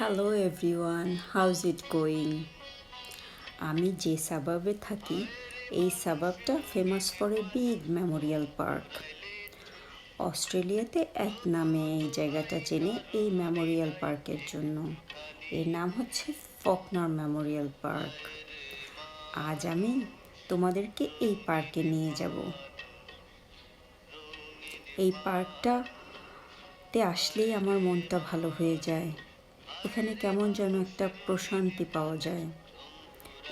Hello everyone how's it going আমি যে সাবাবে থাকি, এই সাবাবটা famous for a big memorial park অস্ট্রেলিয়াতে এক নামে এই জায়গাটা চেনে এই মেমোরিয়াল পার্কের জন্য। এর নাম হচ্ছে ফকনার মেমোরিয়াল পার্ক আজ আমি তোমাদেরকে এই পার্কে নিয়ে যাব। এই পার্কটাতে আসলেই আমার মনটা ভালো হয়ে যায়। এখানে কেমন যেন একটা প্রশান্তি পাওয়া যায়।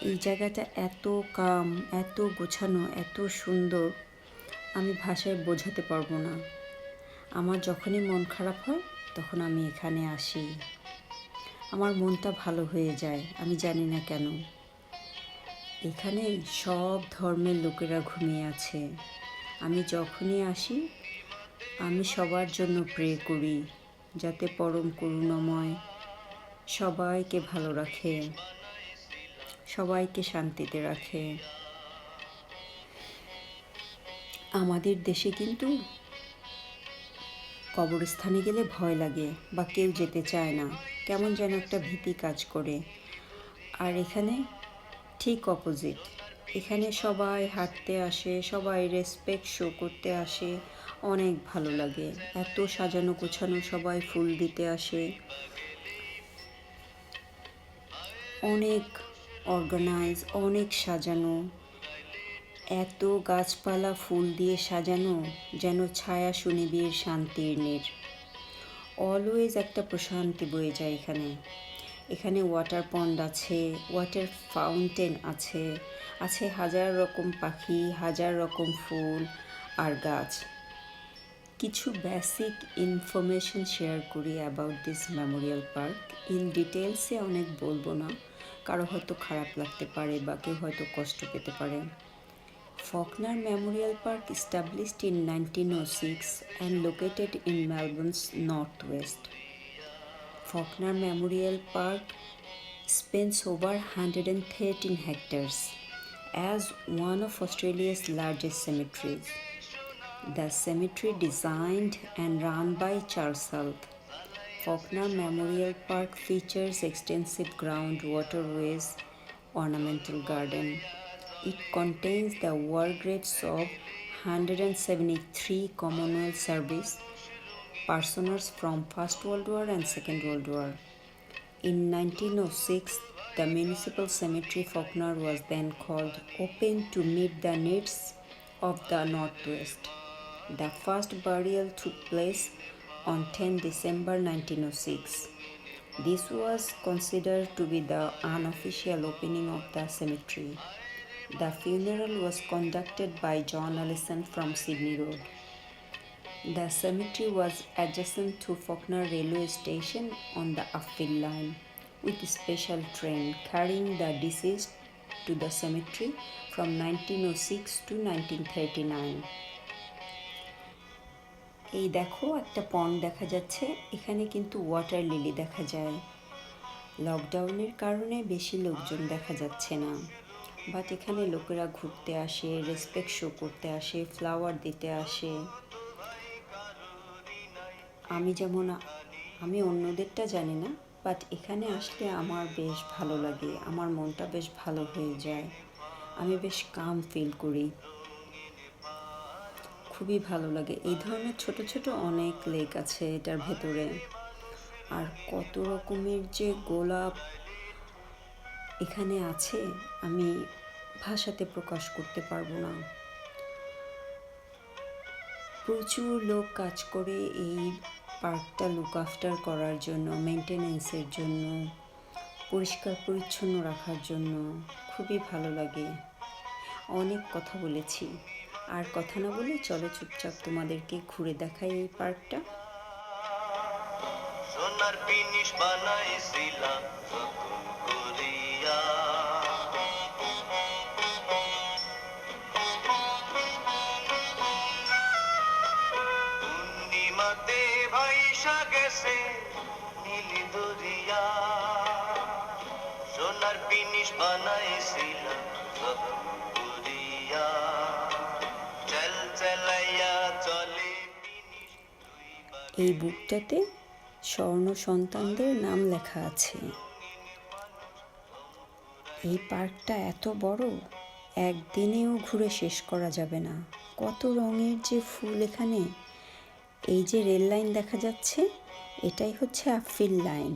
এই জায়গাটা এত কাম, এত গোছানো, এত সুন্দর, আমি ভাষায় বোঝাতে পারব না। আমার যখনই মন খারাপ হয়, তখন আমি এখানে আসি। আমার মনটা ভালো হয়ে যায়, আমি জানি না কেন। এখানে সব ধর্মের লোকেরা ঘুমিয়ে আছে। আমি যখনই আসি, আমি সবার জন্য প্রে করি, যাতে পরম করুণাময় সবাইকে ভালো রাখে। সবাইকে শান্তিতে রাখে। আমাদের দেশে কিন্তু কবরস্থানে গেলে ভয় লাগে বা কেউ যেতে চায় না। কেমন যেন একটা ভীতি কাজ করে। আর এখানে ঠিক অপোজিট এখানে সবাই হাঁটতে আসে, সবাই রেসপেক্ট শো করতে আসে। অনেক ভালো লাগে। এত সাজানো গোছানো সবাই ফুল দিতে আসে। অনেক অর্গানাইজ অনেক সাজানো। এত গাছপালা ফুল দিয়ে সাজানো যেন ছায়া সুনিবিড় শান্তির নীর। অলওয়েজ একটা প্রশান্তি বয়ে যায় এখানে। এখানে ওয়াটার পন্ড আছে ওয়াটার ফাউন্টেন আছে আছে হাজার রকম পাখি, হাজার রকম ফুল আর গাছ। কিছু বেসিক ইনফরমেশন শেয়ার করি about this memorial park in ডিটেলসে অনেক বলব না। কারও হয়তো খারাপ লাগতে পারে বা কেউ হয়তো কষ্ট পেতে পারে। Fawkner memorial park established in nineteen o six and located in Melbourne's north west Fawkner memorial park spans over hundred and thirteen hectares as one of Australia's largest cemeteries The cemetery designed and run by Charles Health Faulkner Memorial Park features extensive ground waterways, ornamental garden. It contains the war graves of 173 Commonwealth service personnel from First World War and Second World War. In 1906, the municipal cemetery Faulkner was then called open to meet the needs of the Northwest. The first burial took place on 10 December 1906. This was considered to be the unofficial opening of the cemetery. The funeral was conducted by John Allison from Sydney Road. The cemetery was adjacent to Faulkner railway station on the upfield line with a special train carrying the deceased to the cemetery from 1906 to 1939. এই দেখো একটা পন্ড দেখা যাচ্ছে। এখানে কিন্তু water lily দেখা যায়। লকডাউনের কারণে বেশি লোকজন দেখা যাচ্ছে না। বাট এখানে লোকেরা ঘুরতে আসে রেসপেক্ট শো করতে আসে ফ্লাওয়ার দিতে আসে। আমি যেমন, আমি অন্যদেরটা জানি না বাট এখানে আসলে আমার বেশ ভালো লাগে। আমার মনটা বেশ ভালো হয়ে যায়। আমি বেশ কাম ফিল করি। খুবই ভালো লাগে। এই ধরনের ছোট ছোট অনেক লেক আছে এটার ভেতরে। আর কত রকমের যে গোলাপ এখানে আছে, আমি ভাষাতে প্রকাশ করতে পারব না। প্রচুর লোক কাজ করে এই পার্কটা লুক আফটার করার জন্য মেনটেনেন্সের জন্য, পরিষ্কার, পরিচ্ছন্ন রাখার জন্য। খুবই ভালো লাগে। অনেক কথা বলেছি। আর কথা না বলে চলো চুপচাপ তোমাদেরকে ঘুরে দেখাই এই পার্কটা। সোনার পিনিস বানাইছিলাম গেছে নীলি দরিয়া। এই বুকটাতে স্বর্ণ সন্তানদের নাম লেখা আছে। এই পার্কটা এত বড়, একদিনেও ঘুরে শেষ করা যাবে না। কত রঙের যে ফুল এখানে। এই যে রেল লাইন দেখা যাচ্ছে, এটাই হচ্ছে আফিল লাইন।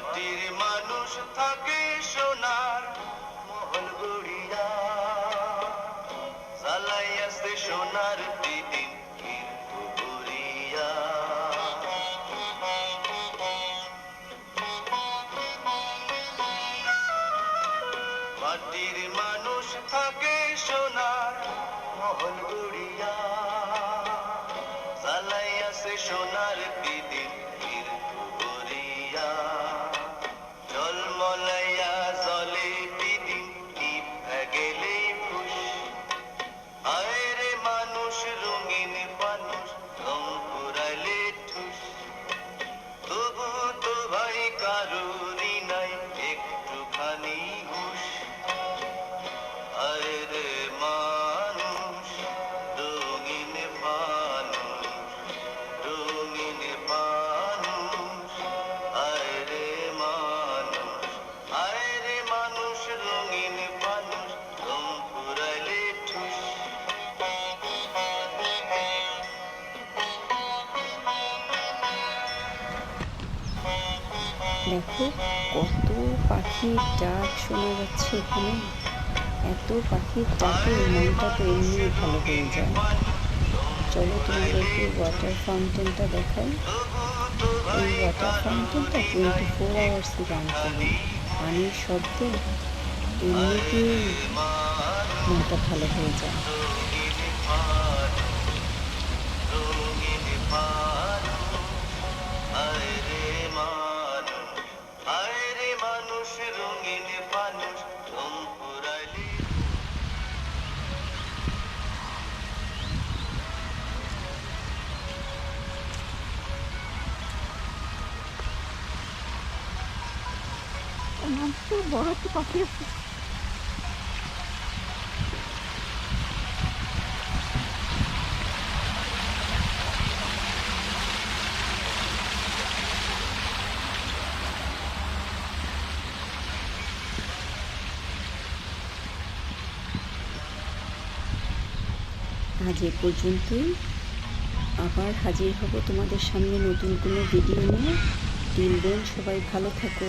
মাটির মানুষ থাকে সোনার মহল গড়িয়া। জ্বালাই আছে সোনার দিদিন মাটির মানুষ থাকে সোনার মহল গড়িয়া। দেখো কত পাখির ডাক শোনা যাচ্ছে এখানে। এত পাখির ডাকে মনটা তো এমনি ভালো হয়ে যায়। চলো তোমাদেরকে ওয়াটার ফাউন্টেনটা দেখাই। এই ওয়াটার ফাউন্টেনটা টোয়েন্টি ফোর আওয়ার্সই রান করে পানির শব্দে এমনিতেই মনটা ভালো হয়ে যায়। বড় একটা পাখি আছে। আজ এ পর্যন্তই। আবার হাজির হব তোমাদের সামনে নতুন কোনো ভিডিও নিয়ে। দেন সবাই ভালো থাকো।